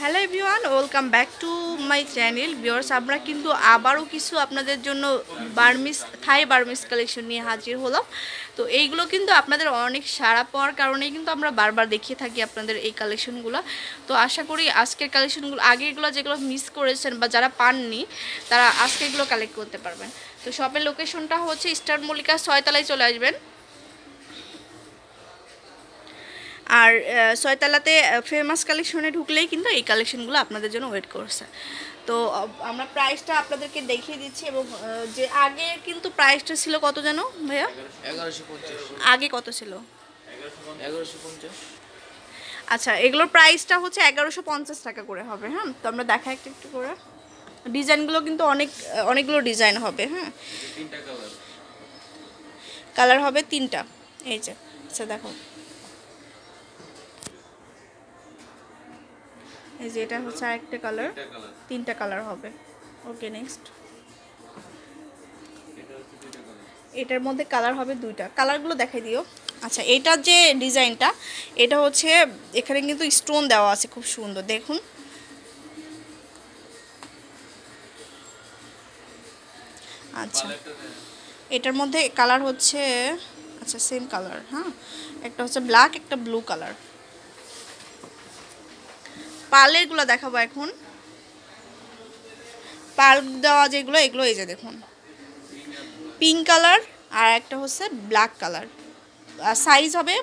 Hello everyone, welcome back to my channel. Viewers আমরা কিন্তু আবারও কিছু আপনাদের জন্য বার্মিস, থাই বার্মিস কালেকশন নিয়ে হাজির হলাম। তো এইগুলো কিন্তু আপনাদের অনেক সাড়া পাওয়ার কারণেই কিন্তু আমরা বারবার দেখিয়ে থাকি আপনাদের এই কালেকশনগুলো। তো আশা করি আজকের কালেকশনগুলো আগে এগুলো যেগুলো মিস করেছেন বা যারা পাননি, তারা আজকে এগুলো কালেক্ট করতে পারবেন। তো শপের লোকেশনটা হচ্ছে স্টার মল্লিকা ছয়তলায় চলে আসবেন। আর আহ, ছয়তলাতে ফেমাস কালেকশনে ঢুকলেই কিন্তু এই কালেকশনগুলো আপনাদের জন্য ওয়েট করছে। তো আমরা প্রাইসটা আপনাদেরকে দেখিয়ে দিচ্ছি এবং যে আগে কিন্তু প্রাইসটা ছিল কত যেন ভাইয়া? আগে কত ছিল? আচ্ছা এগুলোর প্রাইসটা হচ্ছে এগারোশো পঞ্চাশ টাকা করে হবে হ্যাঁ? তো আমরা দেখা একটু একটু করে। ডিজাইনগুলো কিন্তু অনেক অনেকগুলো ডিজাইন হবে হ্যাঁ? কালার কালার হবে তিনটা। এই যে আচ্ছা দেখো। এই যে এটা হচ্ছে আরেকটা কালার তিনটা কালার হবে। ওকে নেক্সট এটার মধ্যে কালার হবে দুইটা। কালারগুলো দেখাই দিও। আচ্ছা এটার যে ডিজাইনটা এটা হচ্ছে এখানে কিন্তু স্টোন দেওয়া আছে খুব সুন্দর। দেখুন। আচ্ছা। এটার মধ্যে কালার হচ্ছে আচ্ছা সেম কালার হ্যাঁ? একটা হচ্ছে ব্ল্যাক একটা ব্লু কালার পার্লেরগুলো দেখাবো এখন। পাল দেওয়া যেগুলো, এগুলো এই যে দেখুন। পিঙ্ক কালার আর একটা হচ্ছে ব্ল্যাক কালার। সাইজ হবে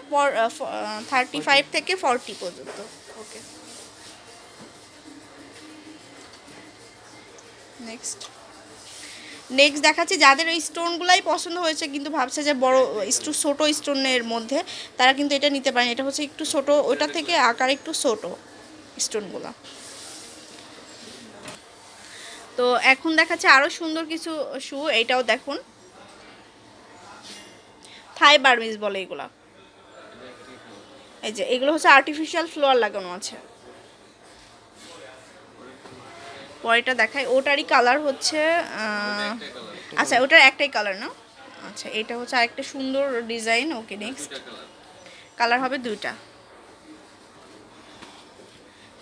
থার্টি ফাইভ থেকে ফর্টি পর্যন্ত। ওকে। নেক্সট। নেক্সট দেখাচ্ছি, যাদের ওই স্টোনগুলাই পছন্দ হয়েছে কিন্তু ভাবছে যে বড়, একটু ছোটো স্টোনের মধ্যে, তারা কিন্তু এটা নিতে পারেন। এটা হচ্ছে একটু ছোটো, ওটা থেকে আকার একটু ছোট। স্টোনগুলো। তো এখন দেখাচ্ছে আরও সুন্দর কিছু শু এইটাও দেখুন। থাই বার্মিজ বলে এগুলা। এই যে, এগুলো হচ্ছে আর্টিফিশিয়াল ফ্লোয়ার লাগানো আছে। পরেরটা দেখাই, ওটারই কালার হচ্ছে আচ্ছা ওটার একটাই কালার না? আচ্ছা এটা হচ্ছে আরেকটা সুন্দর ডিজাইন ওকে নেক্সট কালার হবে দুইটা।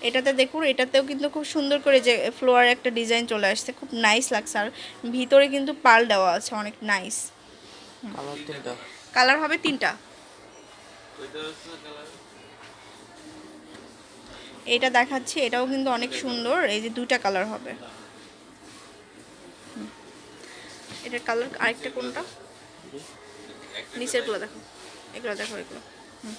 এটাতে দেখুন এটাতেও কিন্তু খুব সুন্দর করে যে ফ্লোয়ার একটা ডিজাইন চলে আসছে খুব নাইস লাগছে। আর ভিতরে কিন্তু পাল দেওয়া আছে অনেক নাইস কালার হবে তিনটা। ওইটা হচ্ছে কালার। এটা দেখাচ্ছি এটাও কিন্তু অনেক সুন্দর এই যে দুইটা কালার হবে। এটার কালার আরেকটা কোনটা? নিচেরগুলো দেখো। এগুলো দেখো এগুলো। হুম।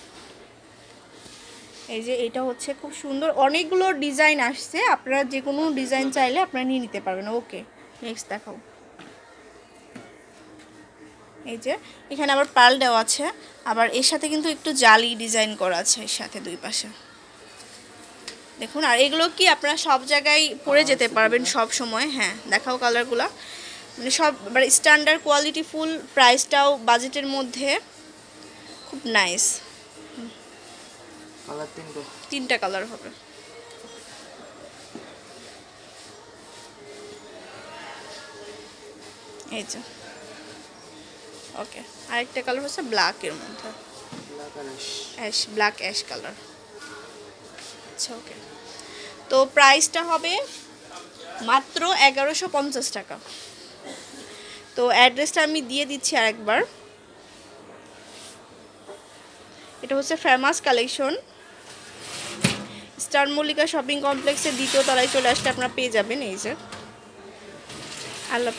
এই যে এটা হচ্ছে খুব সুন্দর। অনেকগুলো ডিজাইন আসছে। আপনারা যে কোনো ডিজাইন চাইলে আপনারা নিয়ে নিতে পারবেন। ওকে, নেক্সট দেখাও। এই যে, এখানে আবার পাল দেওয়া আছে। আবার এর সাথে কিন্তু একটু জালি ডিজাইন করা আছে এর সাথে দুই পাশে। দেখুন, আর এগুলো কি আপনারা সব জায়গায় পরে যেতে পারবেন সব সময়? হ্যাঁ দেখাও কালারগুলো। মানে সব স্ট্যান্ডার্ড কোয়ালিটি ফুল প্রাইসটাও বাজেটের মধ্যে। খুব নাইস কালার তিনটা। তিনটা কালার হবে। এই যে। ওকে আরেকটা কালার হচ্ছে ব্ল্যাকের মধ্যে। Ash black ash colour. আচ্ছা ওকে। তো প্রাইসটা হবে মাত্র এগারোশো পঞ্চাশ টাকা। তো অ্যাড্রেসটা আমি দিয়ে দিচ্ছি আরেকবার। এটা হচ্ছে famous collection. Star Mallika shopping কমপ্লেক্সের দ্বিতীয় তলায় চলে আসলে আপনারা পেয়ে যাবেন, এই যে। আল্লাহ